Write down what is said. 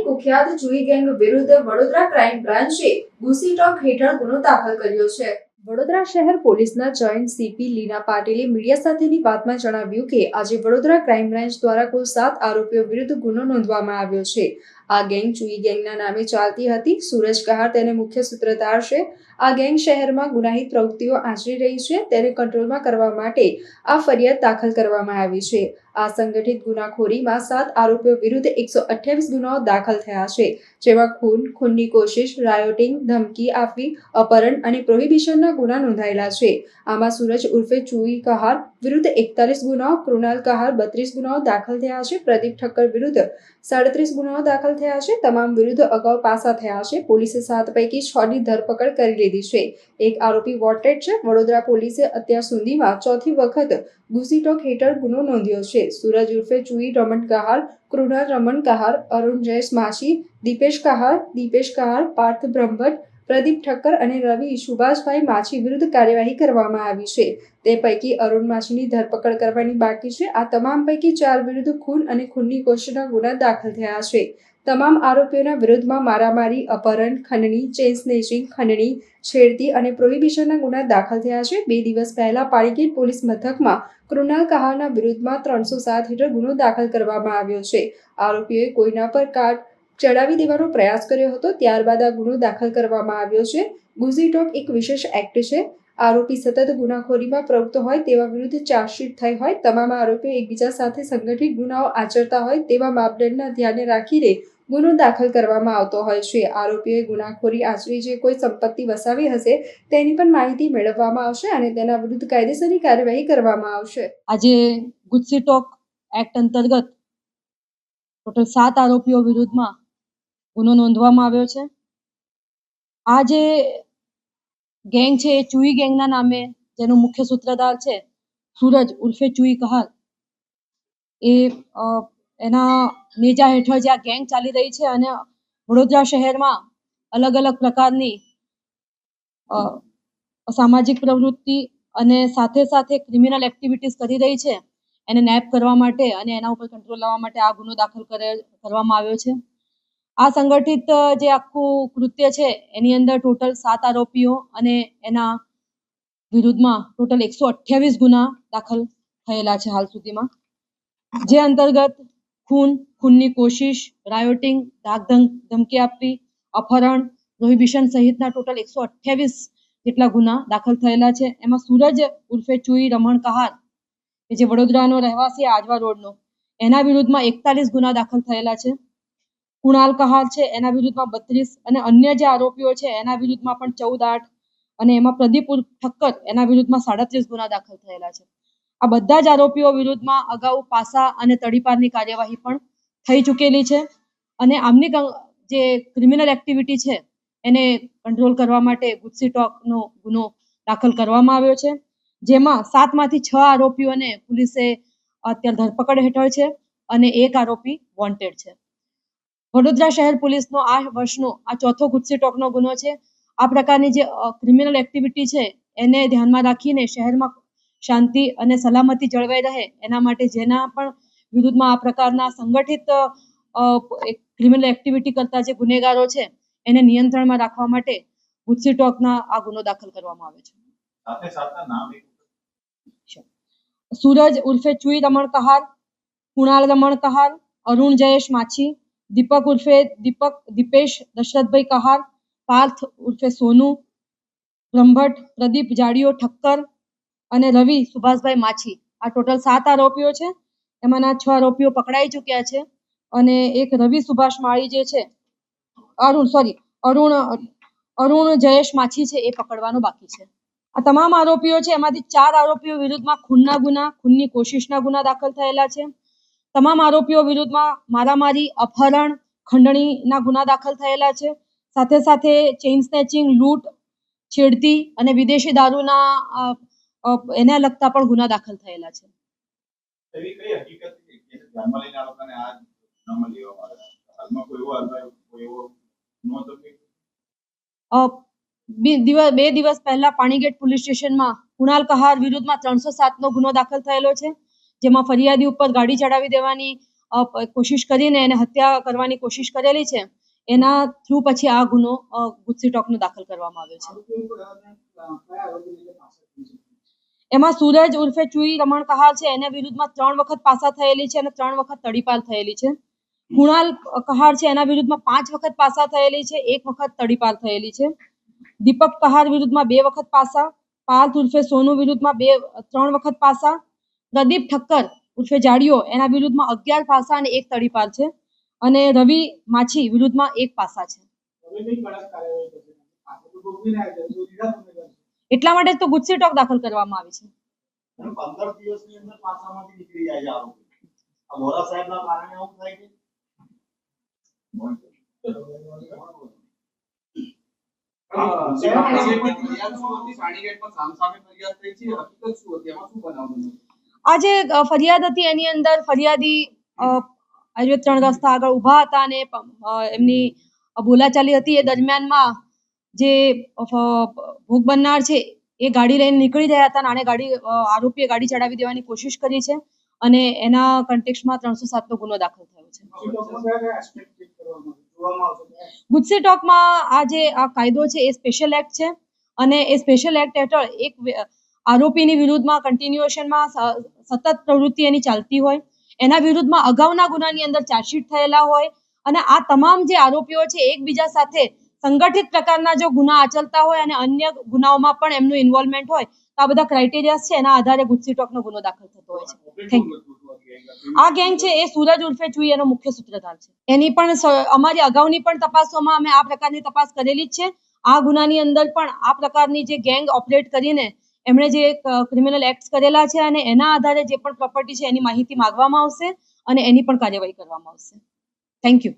વડોદરાની કુખ્યાત જુઈ ગેંગ વિરુદ્ધ વડોદરા ક્રાઇમ બ્રાન્ચે ગુસી ટોક હેઠળ ગુનો દાખલ કર્યો છે. વડોદરા શહેર પોલીસના જોઈન્ટ સીપી લીના પાટીલે મીડિયા સાથેની વાતમાં જણાવ્યું કે, આજે વડોદરા ક્રાઇમ બ્રાન્ચ દ્વારા કુલ સાત આરોપીઓ વિરુદ્ધ ગુનો નોંધવામાં આવ્યો છે. આ ગેંગ ચુઈ ગેંગના નામે ચાલતી હતી. સુરજ કહાર તેને મુખ્ય સૂત્રધાર છે. આ ગેંગ શહેરમાં ગુનાહિત પ્રવૃત્તિઓ આચરી રહી છે. તેને કંટ્રોલમાં કરવા માટે આ ફરિયાદ દાખલ કરવામાં આવી છે. આ સંગઠિત ગુનાખોરીમાં સાત આરોપીઓ વિરુદ્ધ એકસો અઠ્યાવીસ ગુનાઓ દાખલ થયા છે, જેમાં ખૂન, ખૂનની કોશિશ રાયોટિંગ ધમકી આપવી, અપહરણ અને પ્રોહિબિશનના ગુના નોંધાયેલા છે. આમાં સૂરજ ઉર્ફે ચુઈ કહાર વિરુદ્ધ એકતાલીસ ગુનાઓ, કૃણાલ કહાર બત્રીસ ગુનાઓ દાખલ થયા છે, પ્રદીપ ઠક્કર વિરુદ્ધ સાડત્રીસ ગુનાઓ દાખલ થયા છે, તમામ વિરુદ્ધ અગાઉ પાસા થયા છે, પોલીસે સાત પૈકી છ ની ધરપકડ કરી લીધી છે. એક આરોપી વોન્ટેડ છે, વડોદરા પોલીસે અત્યાર સુધીમાં ચોથી વખત ગુસીટોક હેઠળ ગુનો નોંધ્યો છે. સૂરજ ઉર્ફે ચુઈ રમણ કહાર, કૃણાલ રમણ કહાર, અરુણ જયેશ માછી દીપેશ કહાર દીપેશ કહાર, પાર્થ બ્રહ્મભટ્ટ, પ્રદીપ ઠક્કર અને રવિ સુભાષભાઈ માછી વિરુદ્ધ કાર્યવાહી કરવામાં આવી છે. તે પૈકી અરુણ માછીની ધરપકડ કરવાની બાકી છે. આ તમામ પૈકી ચાર વિરુદ્ધ ખૂન અને ખૂનની કોશિશના ગુના દાખલ થયા છે. તમામ આરોપીઓના વિરુદ્ધમાં મારામારી, અપહરણ, ખંડણી ચેન સ્નેચિંગ ખંડણી, છેડતી અને પ્રોહિબિશનના ગુના દાખલ થયા છે. બે દિવસ પહેલા પાણીગેટ પોલીસ મથકમાં કૃણાલ કહારના વિરુદ્ધમાં ત્રણસો સાત હેઠળ ગુનો દાખલ કરવામાં આવ્યો છે. આરોપીઓએ કોઈના પર કાટ ચડાવી દેવાનો પ્રયાસ કર્યો હતો. ત્યારબાદ આ ગુનો દાખલ કરવામાં આવ્યો છે. ગુઝીટોક એક વિશેષ એક્ટ છે. આરોપી સતત ગુનાખોરીમાં પ્રવૃત્ત હોય તેવા વિરુદ્ધ ચાર્જશીટ થઈ હોય, તમામ આરોપીઓ એકબીજા સાથે સંગઠિત ગુનાઓ આચરતા હોય તેવા માપદંડના ધ્યાને રાખીને ગુનો દાખલ કરવામાં આવતો હોય છે. આરોપીઓએ ગુનાખોરી આચરી જે કોઈ સંપત્તિ વસાવી હશે તેની પણ માહિતી મેળવવામાં આવશે અને તેના વિરુદ્ધ કાયદેસરની કાર્યવાહી કરવામાં આવશે. આજે ગુજસી ટોક એક્ટ અંતર્ગત ટોટલ સાત આરોપીઓ વિરુદ્ધમાં ગુનો નોંધવામાં આવ્યો છે. આ જે ગેંગ છે એ ચુઈ ગેંગના નામે જેનું મુખ્ય સૂત્રધાર છે. સૂરજ ઉર્ફે ચુઈ કહાલ. એ એના નેજા હેઠળ જે આ ગેંગ ચાલી રહી છે અને વડોદરા શહેરમાં અલગ અલગ પ્રકારની સામાજિક પ્રવૃત્તિ અને સાથે સાથે ક્રિમિનલ એક્ટિવિટીઝ કરી રહી છે. એને નેપ કરવા માટે અને એના ઉપર કંટ્રોલ લાવવા માટે આ ગુનો દાખલ કરે કરવામાં આવ્યો છે. આ સંગઠિત જે આખું કૃત્ય છે, એની અંદર ટોટલ સાત આરોપીઓ અને એના વિરુદ્ધમાં ટોટલ એકસો અઠ્યાવીસ ગુના દાખલ થયેલા છે હાલ સુધીમાં. જે અંતર્ગત ખૂન, ખૂનની કોશિશ, રાયોટિંગ ધાક ધમ- ધમકી આપવી, અપહરણ, પ્રોહિબિશન સહિતના ટોટલ એકસો અઠ્યાવીસ જેટલા ગુના દાખલ થયેલા છે. એમાં સુરજ ઉર્ફે ચુઈ રમણ કહાર, કે જે વડોદરાનો રહેવાસી આજવા રોડનો, એના વિરુદ્ધમાં એકતાલીસ ગુના દાખલ થયેલા છે. કુણાલ કહાર છે, એના વિરુદ્ધમાં બત્રીસ અને અન્ય જે આરોપીઓ છે, એના વિરુદ્ધમાં પણ ચૌદ આઠ અને એમાં પ્રદીપ ઠક્કર એના વિરુદ્ધમાં સાડત્રીસ ગુના દાખલ થયેલા છે. આ બધા જ આરોપીઓ વિરુદ્ધમાં અગાઉ પાસા અને તડીપારની કાર્યવાહી પણ થઈ ચૂકેલી છે અને આમની જે ક્રિમિનલ એક્ટિવિટી છે, એને કંટ્રોલ કરવા માટે ગુજસી ટોકનો ગુનો દાખલ કરવામાં આવ્યો છે. જેમાં સાતમાંથી છ આરોપીઓને પોલીસે અત્યારે ધરપકડ હેઠળ છે અને એક આરોપી વોન્ટેડ છે. વડોદરા શહેર પોલીસનો આ વર્ષનો આ ચોથો ગુજસી ટોકનો ગુનો છે. આ પ્રકારની જે ક્રિમિનલ એક્ટિવિટી છે એને ધ્યાનમાં રાખીને શહેરમાં શાંતિ અને સલામતી જળવાઈ રહે એના માટે જેના પણ વિરુદ્ધમાં આ પ્રકારના સંગઠિત ક્રિમિનલ એક્ટિવિટી કરતા જે ગુનેગારો છે એને નિયંત્રણમાં રાખવા માટે ગુસ્સી ટોકના આ ગુનો દાખલ કરવામાં આવે છે. સૂરજ ઉર્ફે ચુઈ રમણ કહાર કુણાલ રમણ કહાર અરુણ જયેશ માછી દીપક ઉર્ફે દીપક દીપેશ દશરથભાઈ કહાર પાર્થ ઉર્ફે સોનુ બ્રહ્મભટ્ટ પ્રદીપ જાડીઓ ઠક્કર અને રવિ સુભાષભાઈ માછી. આ ટોટલ સાત આરોપીઓ છે. એમાંના છ આરોપીઓ પકડાઈ ચૂક્યા છે અને એક રવિ સુભાષ માળી જે છે, અરુણ સોરી અરુણ અરુણ જયેશ માછી છે એ પકડવાનો બાકી છે. આ તમામ આરોપીઓ છે. એમાંથી ચાર આરોપીઓ વિરુદ્ધમાં ખૂનના ગુના, ખૂનની કોશિશના ગુના દાખલ થયેલા છે. તમામ આરોપીઓ વિરુદ્ધમાં મારામારી અપહરણ ખંડણીના ગુના દાખલ થયેલા છે. સાથે સાથે ચેઇન સ્નેચિંગ લૂંટ છેડતી અને વિદેશી દારૂના એને લગતા પણ ગુના દાખલ થયેલા છે. બે દિવસ પહેલા પાણીગેટ પોલીસ સ્ટેશનમાં કુણાલ કહાર વિરુદ્ધમાં ત્રણસો સાતનો ગુનો દાખલ થયેલો છે. જેમાં ફરિયાદી ઉપર ગાડી ચડાવી દેવાની કોશિશ કરીને એને હત્યા કરવાની કોશિશ કરેલી છે. એના થ્રુ પછી આ ગુનો અ, ગુજસી ટોકનો દાખલ કરવામાં આવ્યો છે. એમાં સૂરજ ઉર્ફે ચુઈ રમણ કહાર છે. એના વિરુદ્ધમાં ત્રણ વખત પાસા થયેલી છે અને ત્રણ વખત તડીપાલ થયેલી છે. કુણાલ કહાર છે. એના વિરુદ્ધમાં પાંચ વખત પાસા થયેલી છે. એક વખત તડીપાલ થયેલી છે. દીપક કહાર વિરુદ્ધમાં બે વખત પાસા. પાર્થ ઉર્ફે સોનુ વિરુદ્ધમાં બે ત્રણ વખત પાસા. પ્રદીપ ઠક્કર ઉર્ફે જાડિયો એના વિરુદ્ધમાં અગિયાર પાસા અને એક તડીપાર છે. અને રવિ માછી વિરુદ્ધમાં એક પાસા છે. એટલા માટે તો ગુસ્સે ટોક દાખલ કરવામાં આવી છે. આ જે ફરિયાદ હતી એની અંદર. ફરિયાદી આયુર્વેદ ત્રણ રસ્તા આગળ ઊભા હતા અને એમની બોલાચાલી હતી એ દરમિયાનમાં જે ભોગ બનનાર છે એ ગાડી લઈને નીકળી રહ્યા હતા અને ગાડી આરોપીએ ગાડી ચડાવી દેવાની કોશિશ કરી છે અને એના કન્ટેક્સમાં ત્રણસો સાતનો ગુનો દાખલ થયો છે. ગુજસી ટોકમાં આ જે, આ કાયદો છે એ સ્પેશિયલ એક્ટ છે અને એ સ્પેશિયલ એક્ટ હેઠળ એક આરોપીની વિરુદ્ધમાં કન્ટિન્યુએશનમાં સતત પ્રવૃત્તિ એની ચાલતી હોય. એના વિરુદ્ધમાં અગાઉના ગુનાની અંદર ચાર્જશીટ થયેલા હોય અને આ તમામ જે આરોપીઓ છે એકબીજા સાથે સંગઠિત પ્રકારના જો ગુના આચરતા હોય અને અન્ય ગુનાઓમાં પણ એમનું ઇન્વોલ્વમેન્ટ હોય, તો આ બધા ક્રાઇટેરિયાસ છે, એના આધારે ગુજસીટોકનો ગુનો દાખલ થતો હોય છે. થેન્ક યુ આ ગેંગ છે એ સુરજ ઉર્ફે ચુઈ એનો મુખ્ય સૂત્રધાર છે. એની પણ અમારી અગાઉની પણ તપાસોમાં અમે આ પ્રકારની તપાસ કરેલી જ છે. આ ગુનાની અંદર પણ આ પ્રકારની જે ગેંગ ઓપરેટ કરીને એમણે જે ક્રિમિનલ એક્ટ કરેલા છે અને એના આધારે જે પણ પ્રોપર્ટી છે એની માહિતી માંગવામાં આવશે અને એની પણ કાર્યવાહી કરવામાં આવશે. Thank you